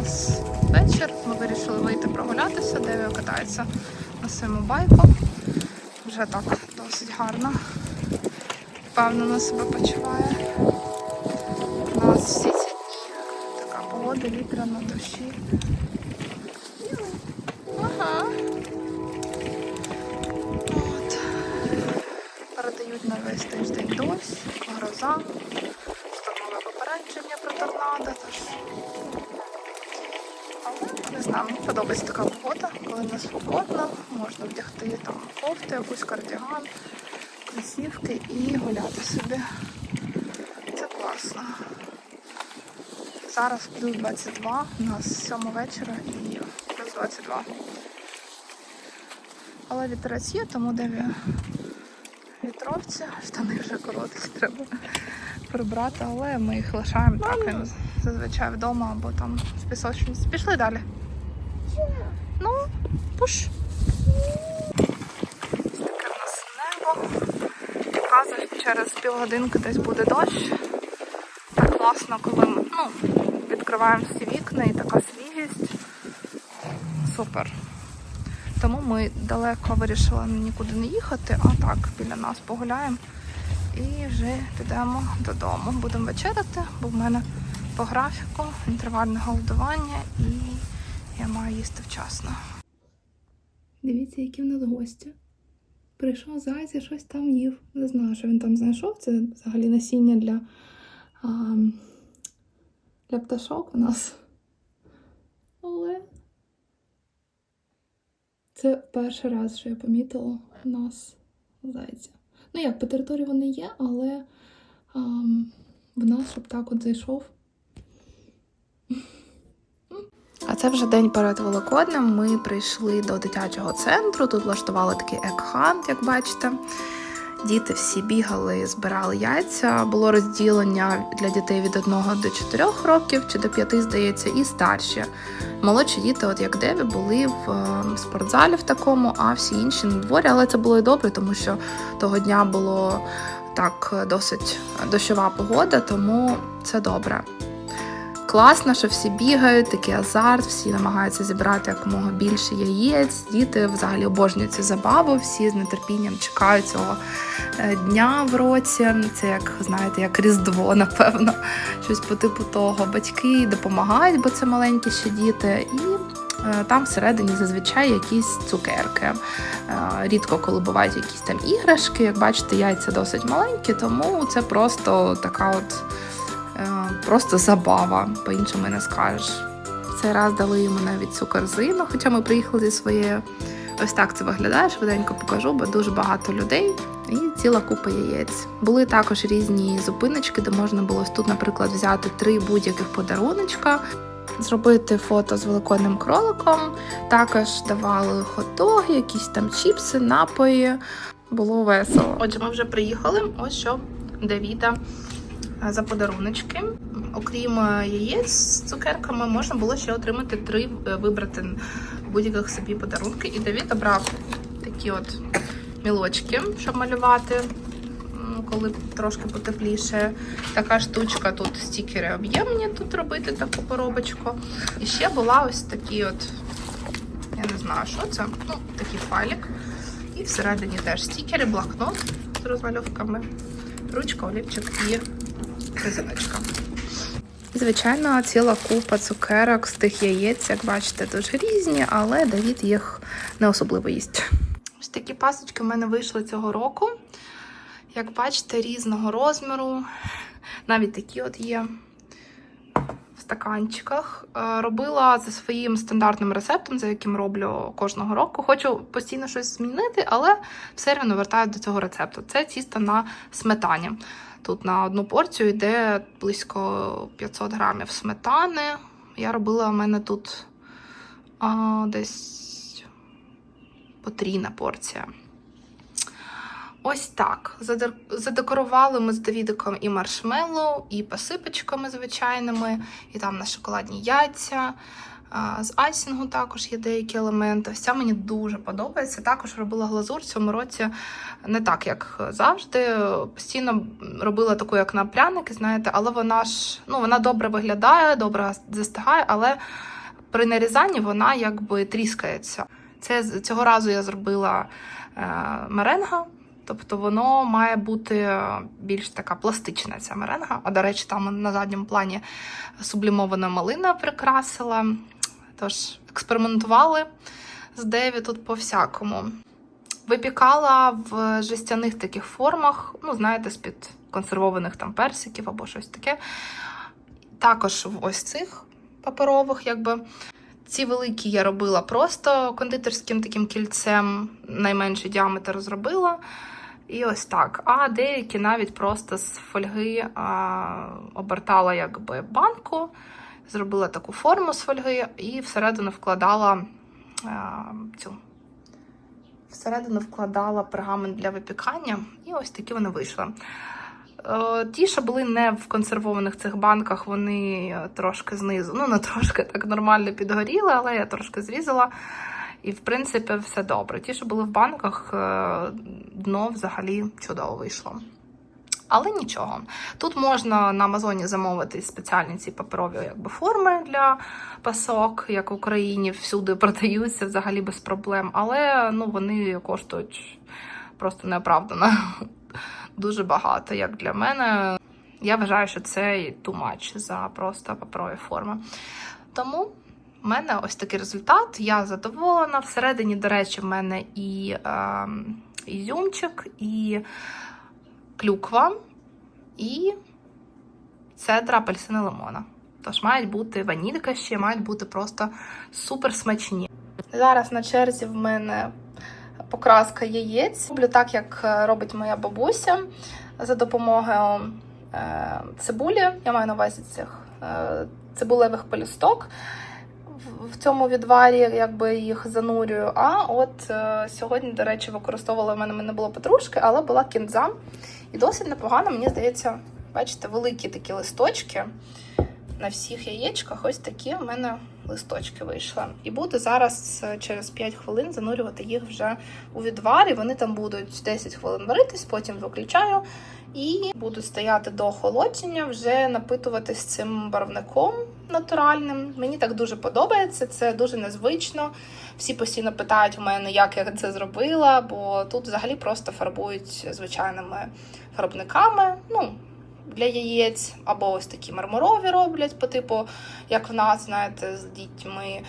нас вечір. Ми вирішили вийти прогулятися, де катається на своєму байку. Вже так досить гарно. Впевнено себе почуває. У нас всі ці дні така погода, вітряна, дощі. Ага. От. Передають на весь тиждень дощ, гроза, попередження про торнадо. Тож... Не знаю, мені подобається така погода, коли не спокійно, можна вдягти там кофту, якусь кардіган, кросівки і гуляти собі. Це класно. Зараз плюс 22, у нас 7 вечора і плюс 22. Але вітерець є, тому де вітровці, штани вже короткі, треба прибрати, але ми їх лишаємо так зазвичай вдома або там в пісочниці. Пішли далі. Ну, пуш. Таке в нас небо. Показує, що через півгодинки десь буде дощ. Так класно, коли ми ну, відкриваємо всі вікна і така свіжість. Супер. Тому ми далеко вирішили нікуди не їхати, а так біля нас погуляємо і вже підемо додому. Будемо вечеряти, бо в мене по графіку інтервальне голодування і я маю їсти вчасно. Дивіться, які в нас гості. Прийшов зайць і щось там їв. Не знаю, що він там знайшов. Це взагалі насіння для, а, для пташок у нас. Але це перший раз, що я помітила у нас зайця. Ну як, по території вони є, але ам, в нас щоб так от зайшов. А це вже день перед Великоднем. Ми прийшли до дитячого центру. Тут влаштували такий екхант, як бачите. Діти всі бігали, збирали яйця. Було розділення для дітей від 1 до 4 років чи до 5, здається, і старші. Молодші діти, от як Деві, були в е, спортзалі в такому, а всі інші на дворі. Але це було і добре, тому що того дня було так е, досить дощова погода, тому це добре. Класно, що всі бігають, такий азарт, всі намагаються зібрати якомога більше яєць. Діти взагалі обожнюють цю забаву, всі з нетерпінням чекають цього е, дня в році. Це як знаєте, як Різдво, напевно, щось по типу того. Батьки допомагають, бо це маленькі ще діти, і е, там всередині зазвичай якісь цукерки. Е, Рідко, коли бувають якісь там іграшки. Як бачите, яйця досить маленькі, тому це просто така от. Просто забава, по-іншому не скажеш. Цей раз дали йому навіть цю корзину, хоча ми приїхали зі своєю. Ось так це виглядає, швиденько покажу, бо дуже багато людей і ціла купа яєць. Були також різні зупиночки, де можна було тут, наприклад, взяти три будь-яких подаруночка, зробити фото з великодним кроликом. Також давали хот-доги, якісь там чіпси, напої. Було весело. Отже, ми вже приїхали. Ось що Давіда за подаруночки. Окрім е, яєць з цукерками, можна було ще отримати три е, вибрати будь-яких собі подарунки. І Давід обрав такі от мілочки, щоб малювати, коли трошки потепліше. Така штучка тут стікери об'ємні тут робити таку коробочку. І ще була ось такі от, я не знаю, що це. Ну, такий файлик. І всередині теж стікери, блокнот з розвальовками, ручка, олівчик і резиночка. Звичайно, ціла купа цукерок з тих яєць, як бачите, дуже різні, але Давід їх не особливо їсть. Ось такі пасочки в мене вийшли цього року. Як бачите, різного розміру. Навіть такі от є стаканчиках. Е, Робила за своїм стандартним рецептом, за яким роблю кожного року. Хочу постійно щось змінити, але все одно вертаю до цього рецепту. Це тісто на сметані. Тут на одну порцію йде близько 500 грамів сметани. Я робила в мене тут а, десь потрійна порція. Ось так. Задекорували ми з Давідиком і маршмеллоу, і посипочками звичайними, і там на шоколадні яйця. З айсінгу також є деякі елементи. Вся мені дуже подобається. Також робила глазур в цьому році не так, як завжди. Постійно робила таку, як на пряники, знаєте, але вона ж ну, вона добре виглядає, добре застигає, але при нарізанні вона якби тріскається. Це цього разу я зробила е, меренга. Тобто воно має бути більш така пластична ця меренга. А до речі, там на задньому плані сублімована малина прикрасила. Тож експериментували з Деві тут по-всякому. Випікала в жестяних таких формах, ну, знаєте, з-під консервованих там персиків або щось таке. Також в ось цих паперових, якби. Ці великі я робила просто кондитерським таким кільцем, найменший діаметр зробила. І ось так. А деякі навіть просто з фольги а, обертала якби банку, зробила таку форму з фольги і всередину вкладала а, цю. Всередину вкладала пергамент для випікання, і ось такі вони вийшли. Е, Ті, що були не в консервованих цих банках, вони трошки знизу, ну не трошки так нормально підгоріли, але я трошки зрізала. І, в принципі, все добре. Ті, що були в банках, е, дно взагалі чудово вийшло. Але нічого. Тут можна на Амазоні замовити спеціальні ці паперові якби, форми для пасок, як в Україні всюди продаються взагалі без проблем. Але ну, вони коштують просто неоправдано дуже багато, як для мене. Я вважаю, що це too much за просто паперові форми. Тому в мене ось такий результат. Я задоволена. Всередині, до речі, в мене і е, ізюмчик, і клюква, і цедра апельсини лимона. Тож мають бути ванілька ще, мають бути просто супер смачні. Зараз на черзі в мене покраска яєць. Роблю так, як робить моя бабуся за допомогою е, цибулі. Я маю на увазі цих е, цибулевих пелюсток. В цьому відварі якби їх занурюю. А от е, сьогодні, до речі, використовувала в мене не було петрушки, але була кінза. І досить непогано, мені здається, бачите, великі такі листочки. На всіх яєчках ось такі в мене листочки вийшли. І буду зараз через 5 хвилин занурювати їх вже у відвар. І вони там будуть 10 хвилин варитись, потім виключаю. І буду стояти до охолодження, вже напитуватись цим барвником натуральним. Мені так дуже подобається, це дуже незвично. Всі постійно питають у мене, як я це зробила, бо тут взагалі просто фарбують звичайними фарбниками. Ну, для яєць, або ось такі мармурові роблять, по типу, як в нас, знаєте, з дітьми.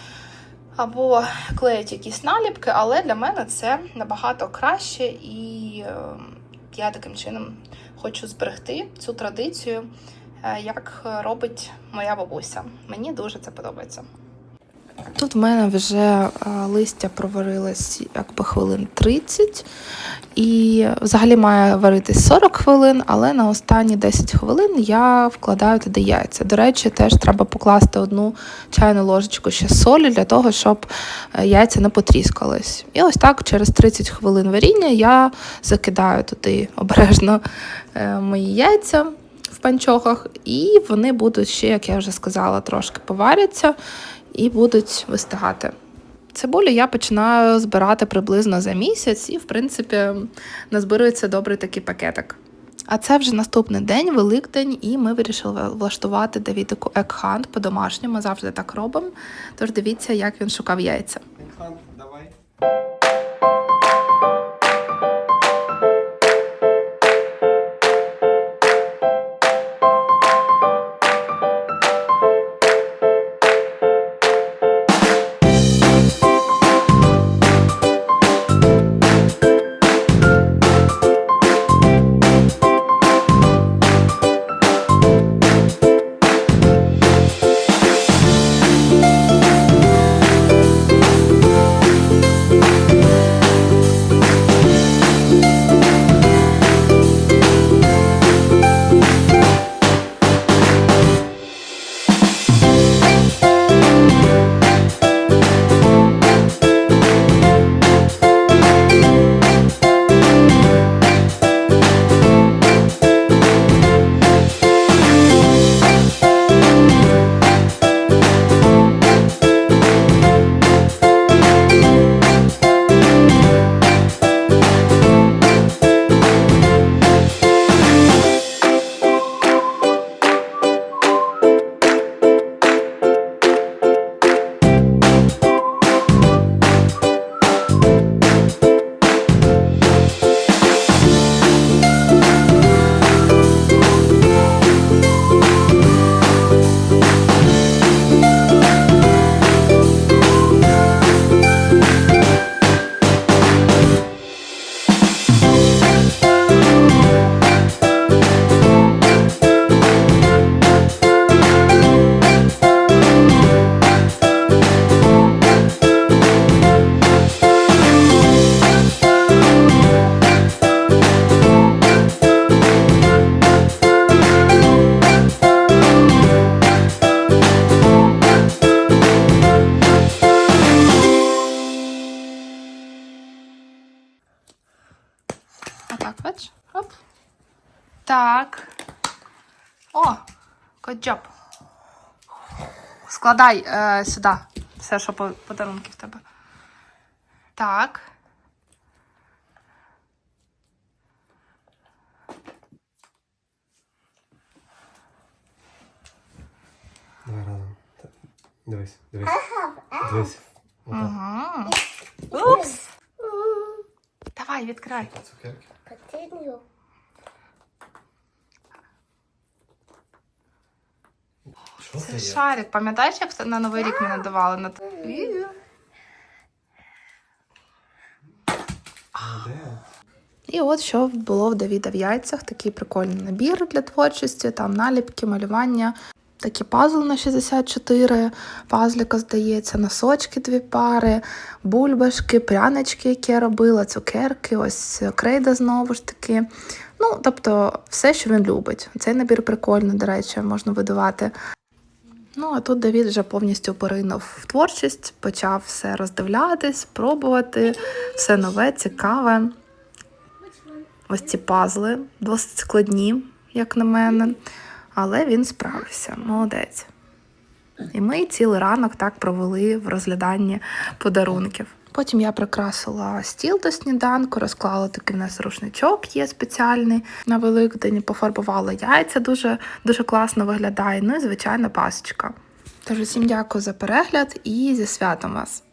Або клеять якісь наліпки, але для мене це набагато краще, і е, я таким чином хочу зберегти цю традицію, е, як робить моя бабуся. Мені дуже це подобається. Тут в мене вже е, листя проварилось якби хвилин 30, і взагалі має варитись 40 хвилин, але на останні 10 хвилин я вкладаю туди яйця. До речі, теж треба покласти одну чайну ложечку ще солі для того, щоб е, яйця не потріскались. І ось так через 30 хвилин варіння я закидаю туди обережно е, мої яйця. В панчохах, і вони будуть ще, як я вже сказала, трошки поваряться і будуть вистигати. Цибулю я починаю збирати приблизно за місяць, і, в принципі, назбирується добрий такий пакетик. А це вже наступний день, Великдень, і ми вирішили влаштувати Давідику екхант по-домашньому. Завжди так робимо. Тож дивіться, як він шукав яйця. Екхант, давай. Так. О, good job. Складай е, сюди все, що по- подарунки в тебе. Так. Давай разом. Дивись, дивись. Дивись. Угу. Упс. Давай, відкривай. Цукерки. Continue. Що це Це є? шарик. Пам'ятаєш, як на Новий рік мене давали на І от що було в Давіда в яйцях. Такий прикольний набір для творчості, там наліпки, малювання. Такий пазл на 64 пазлика, здається, носочки дві пари, бульбашки, прянички, які я робила, цукерки, ось крейда знову ж таки. Ну, тобто, все, що він любить. Цей набір прикольний, до речі, можна видавати. Ну, а тут Давід вже повністю поринув в творчість, почав все роздивлятись, пробувати, все нове, цікаве. Ось ці пазли досить складні, як на мене, але він справився, молодець. І ми цілий ранок так провели в розгляданні подарунків. Потім я прикрасила стіл до сніданку, розклала такий в нас рушничок є спеціальний на Великдень, пофарбувала яйця, дуже, дуже класно виглядає. Ну і звичайно пасочка. Тож усім дякую за перегляд і зі святом вас!